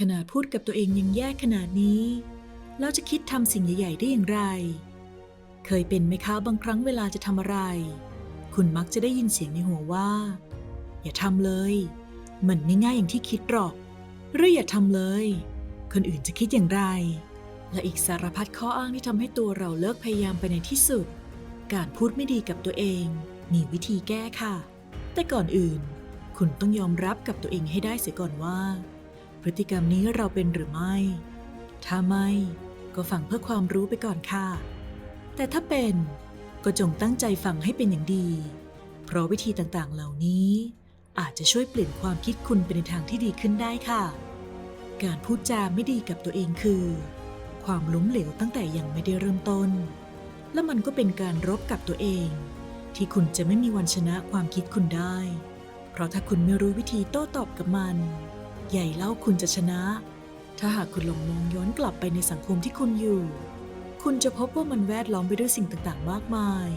ขนาดพูดกับตัวเองยังแย่ขนาดนี้ แล้วจะคิดทำสิ่งใหญ่ ๆ ได้อย่างไร เคยเป็นไหมคะบางครั้งเวลาจะทำอะไร คุณมักจะได้ยินเสียงในหัวว่า อย่าทำเลย มันไม่ง่ายอย่างที่คิดหรอก หรืออย่าทำเลย คนอื่นจะคิดอย่างไร และอีกสารพัดข้ออ้างที่ทำให้ตัวเราเลิกพยายามไปในที่สุด การพูดไม่ดีกับตัวเอง มีวิธีแก้ค่ะ แต่ก่อนอื่น คุณต้องยอมรับกับตัวเองให้ได้เสียก่อนว่า พฤติกรรมนี้เราเป็นหรือไม่ ถ้าไม่ก็ฟังเพื่อความรู้ไปก่อนค่ะ แต่ถ้าเป็นก็จงตั้งใจฟังให้เป็นอย่างดี เพราะวิธีต่างๆเหล่านี้ อาจจะช่วยเปลี่ยนความคิดคุณไปในทางที่ดีขึ้นได้ค่ะ การพูดจาไม่ดีกับตัวเองคือ ความล้มเหลวตั้งแต่ยังไม่ได้เริ่มต้น และมันก็เป็นการรบกับตัวเอง ที่คุณจะไม่มีวันชนะความคิดคุณได้ เพราะถ้าคุณไม่รู้วิธีโต้ตอบกับมัน ใหญ่เล่าคุณจะชนะ ถ้าหากคุณลองมองย้อนกลับไปในสังคมที่คุณอยู่ คุณจะพบว่ามันแวดล้อมไปด้วยสิ่งต่างๆ มากมาย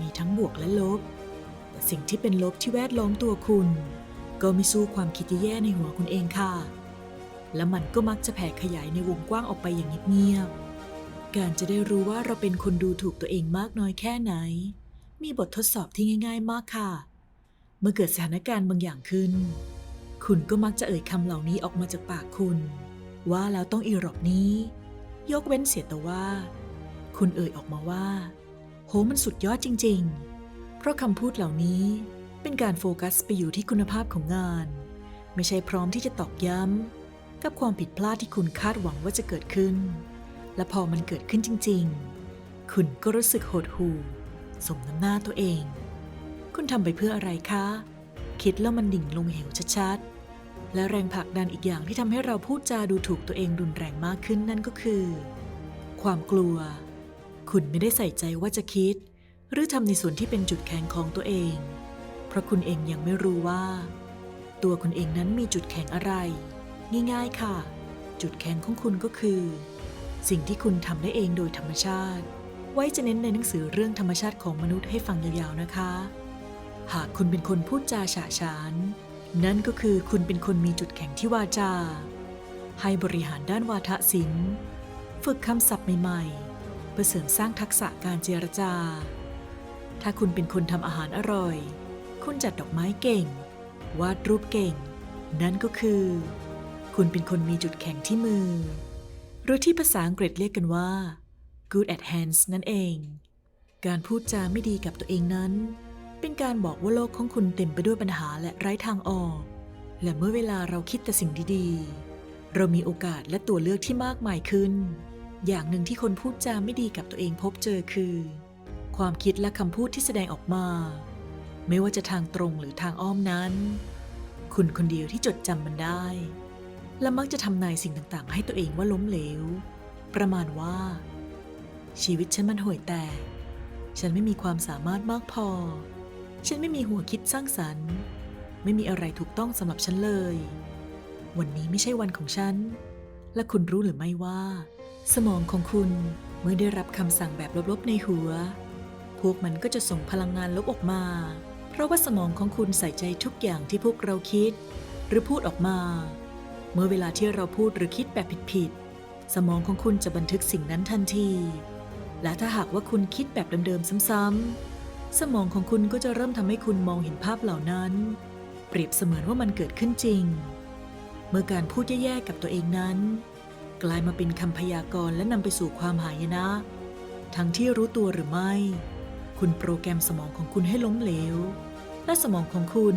มีทั้งบวกและลบ แต่สิ่งที่เป็นลบที่แวดล้อมตัวคุณ ก็ไม่สู้ความคิดแย่ในหัวคุณเองค่ะ และมันก็มักจะแผ่ขยายในวงกว้างออกไปอย่างเงียบๆ การจะได้รู้ว่าเราเป็นคนดูถูกตัวเองมากน้อยแค่ไหน มีบททดสอบที่ง่าย ๆ มากค่ะ เมื่อเกิดสถานการณ์บางอย่างขึ้น คุณก็มักจะเอ่ยคำเหล่านี้ออกมาจากปากคุณ ว่าแล้วต้องอีหรอกนี้ ยกเว้นเสียแต่ว่า คุณเอ่ยออกมาว่า โหมันสุดยอดจริง ๆ เพราะคำพูดเหล่านี้เป็นการโฟกัสไปอยู่ที่คุณภาพของงาน ไม่ใช่พร้อมที่จะตอกย้ำกับความผิดพลาดที่คุณคาดหวังว่าจะเกิดขึ้น และพอมันเกิดขึ้นจริง ๆ คุณก็รู้สึกโหดหู่สมน้ำหน้าตัวเอง คุณทำไปเพื่ออะไรคะ คิดแล้วมันดิ่งลงเหวชัดๆ และแรงผลักดันอีกอย่างที่ทำให้เราพูดจาดูถูกตัวเองรุนแรงมากขึ้นนั่นก็คือ ความกลัว คุณไม่ได้ใส่ใจว่าจะคิด หรือทำในส่วนที่เป็นจุดแข็งของตัวเอง เพราะคุณเองยังไม่รู้ว่า ตัวคุณเองนั้นมีจุดแข็งอะไร ง่ายๆค่ะ จุดแข็งของคุณก็คือ สิ่งที่คุณทำได้เองโดยธรรมชาติ ไว้จะเน้นในหนังสือเรื่องธรรมชาติของมนุษย์ให้ฟังยาวๆนะคะ หากคุณเป็นคนพูดจาฉะฉาน นั่นก็คือคุณเป็นคนมีจุดแข็งที่วาจา ให้บริหารด้านวาทศิลป์ ฝึกคำศัพท์ใหม่ๆ เพื่อเสริมสร้างทักษะการเจรจา ถ้าคุณเป็นคนทำอาหารอร่อย คุณจัดดอกไม้เก่ง วาดรูปเก่ง นั่นก็คือ คุณเป็นคนมีจุดแข็งที่มือ หรือที่ภาษาอังกฤษเรียกกันว่า good at hands นั่นเอง การพูดจาไม่ดีกับตัวเองนั้น เป็นการบอกว่าโลกของคุณเต็มไปด้วยปัญหาและไร้ทางออก และเมื่อเวลาเราคิดแต่สิ่งดีๆ เรามีโอกาสและตัวเลือกที่มากมายขึ้น อย่างหนึ่งที่คนพูดจาไม่ดีกับตัวเองพบเจอคือ ความคิดและคำพูดที่แสดงออกมา ไม่ว่าจะทางตรงหรือทางอ้อมนั้น คุณคนเดียวที่จดจำมันได้ และมักจะทำนายสิ่งต่างๆ ให้ตัวเองว่าล้มเหลว ประมาณว่า ชีวิตฉันมันห่วยแตกฉันไม่มีความสามารถมากพอ ฉันไม่มีหัวคิดสร้างสรรค์ ไม่มีอะไรถูกต้องสำหรับฉันเลย วันนี้ไม่ใช่วันของฉัน และคุณรู้หรือไม่ว่า สมองของคุณเมื่อได้รับคำสั่งแบบลบๆในหัว พวกมันก็จะส่งพลังงานลบออกมา เพราะว่าสมองของคุณใส่ใจทุกอย่างที่พวกเราคิด หรือพูดออกมา เมื่อเวลาที่เราพูดหรือคิดแบบผิดๆสมองของคุณจะบันทึกสิ่งนั้นทันที และถ้าหากว่าคุณคิดแบบเดิมๆซ้ำๆ สมองของคุณก็จะเริ่มทำให้คุณมองเห็นภาพเหล่านั้น เปรียบเสมือนว่ามันเกิดขึ้นจริง เมื่อการพูดแย่ๆกับตัวเองนั้น กลายมาเป็นคำพยากรณ์และนำไปสู่ความหายนะ ทั้งที่รู้ตัวหรือไม่ คุณโปรแกรมสมองของคุณให้ล้มเหลว และสมองของคุณ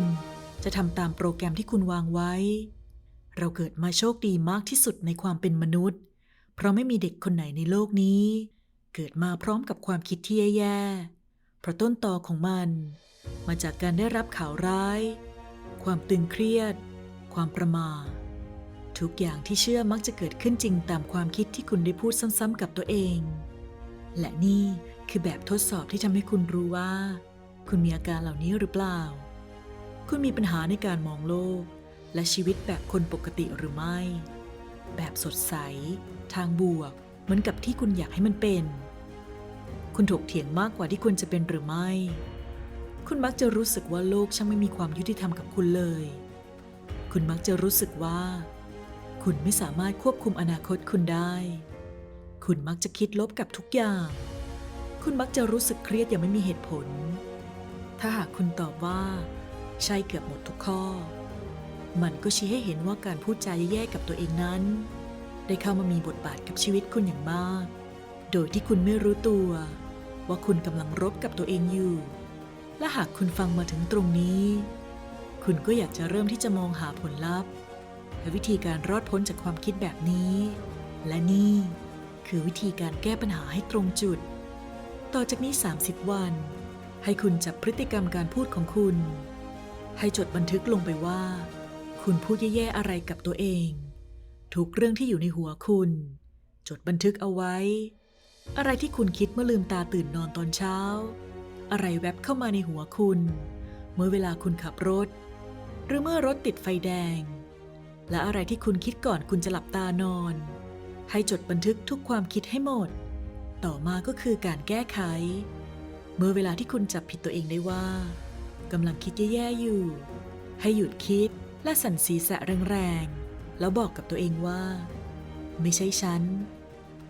จะทำตามโปรแกรมที่คุณวางไว้ เราเกิดมาโชคดีมากที่สุดในความเป็นมนุษย์ เพราะไม่มีเด็กคนไหนในโลกนี้ เกิดมาพร้อมกับความคิดที่แย่ๆ เพราะต้นตอของมัน มาจากการได้รับข่าวร้าย ความตึงเครียด ความประมาททุกอย่างที่เชื่อมักจะเกิดขึ้นจริงตามความคิดที่คุณได้พูดซ้ำๆกับตัวเอง และนี่คือแบบทดสอบที่ทำให้คุณรู้ว่า คุณมีอาการเหล่านี้หรือเปล่า คุณมีปัญหาในการมองโลก และชีวิตแบบคนปกติหรือไม่ แบบสดใส ทางบวก เหมือนกับที่คุณอยากให้มันเป็น คุณถกเถียงมากกว่าที่ควรจะเป็นหรือไม่ คุณมักจะรู้สึกว่าโลกช่างไม่มีความยุติธรรมกับคุณเลย คุณมักจะรู้สึกว่า คุณไม่สามารถควบคุมอนาคตคุณได้ คุณมักจะคิดลบกับทุกอย่าง คุณมักจะรู้สึกเครียดอย่างไม่มีเหตุผล ถ้าหากคุณตอบว่า ใช่เกือบหมดทุกข้อ มันก็ชี้ให้เห็นว่าการพูดจาแย่ๆกับตัวเองนั้น ได้เข้ามามีบทบาทกับชีวิตคุณอย่างมากโดยที่คุณไม่รู้ตัว ว่าคุณกำลังรบกับตัวเองอยู่ และหากคุณฟังมาถึงตรงนี้ คุณก็อยากจะเริ่มที่จะมองหาผลลัพธ์ และวิธีการรอดพ้นจากความคิดแบบนี้ และนี่คือวิธีการแก้ปัญหาให้ตรงจุด ต่อจากนี้ 30 วัน ให้คุณจับพฤติกรรมการพูดของคุณ ให้จดบันทึกลงไปว่า คุณพูดแย่ๆอะไรกับตัวเอง ทุกเรื่องที่อยู่ในหัวคุณ จดบันทึกเอาไว้ อะไรที่คุณคิดเมื่อลืมตาตื่นนอนตอนเช้า อะไรแวบเข้ามาในหัวคุณ เมื่อเวลาคุณขับรถ หรือเมื่อรถติดไฟแดง และอะไรที่คุณคิดก่อนคุณจะหลับตานอน ให้จดบันทึกทุกความคิดให้หมด ต่อมาก็คือการแก้ไข เมื่อเวลาที่คุณจับผิดตัวเองได้ว่ากำลังคิดแย่ๆอยู่ ให้หยุดคิดและสั่นศีรษะแรงๆแล้วบอกกับตัวเองว่า ไม่ใช่ฉัน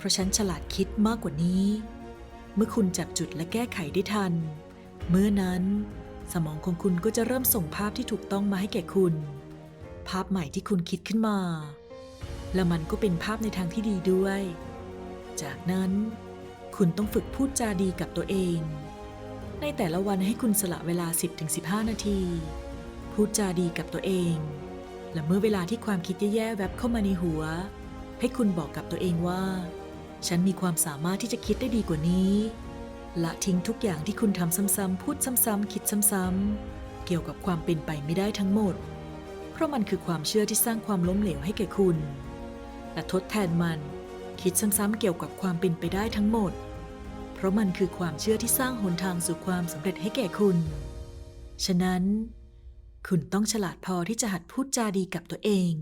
เพราะฉันฉลาดคิดมากกว่านี้ เมื่อคุณจับจุดและแก้ไขได้ทัน เมื่อนั้นสมองของคุณก็จะเริ่มส่งภาพที่ถูกต้องมาให้แก่คุณ ภาพใหม่ที่คุณคิดขึ้นมา และมันก็เป็นภาพในทางที่ดีด้วย จากนั้นคุณต้องฝึกพูดจาดีกับตัวเอง ในแต่ละวันให้คุณสละเวลา 10-15 นาที พูดจาดีกับตัวเอง และเมื่อเวลาที่ความคิดแย่ๆแวบเข้ามาในหัว ให้คุณบอกกับตัวเองว่า ฉันมีความสามารถที่จะคิดได้ดีกว่านี้ ละทิ้งทุกอย่างที่คุณทำซ้ำๆพูดซ้ำๆคิดซ้ำๆเกี่ยวกับความเป็นไปไม่ได้ทั้งหมด เพราะมันคือความเชื่อที่สร้างความล้มเหลวให้แก่คุณ และทดแทนมัน คิดซ้ำๆเกี่ยวกับความเป็นไปได้ทั้งหมด เพราะมันคือความเชื่อที่สร้างหนทางสู่ความสำเร็จให้แก่คุณ ฉะนั้น คุณต้องฉลาดพอที่จะหัดพูดจาดีกับตัวเอง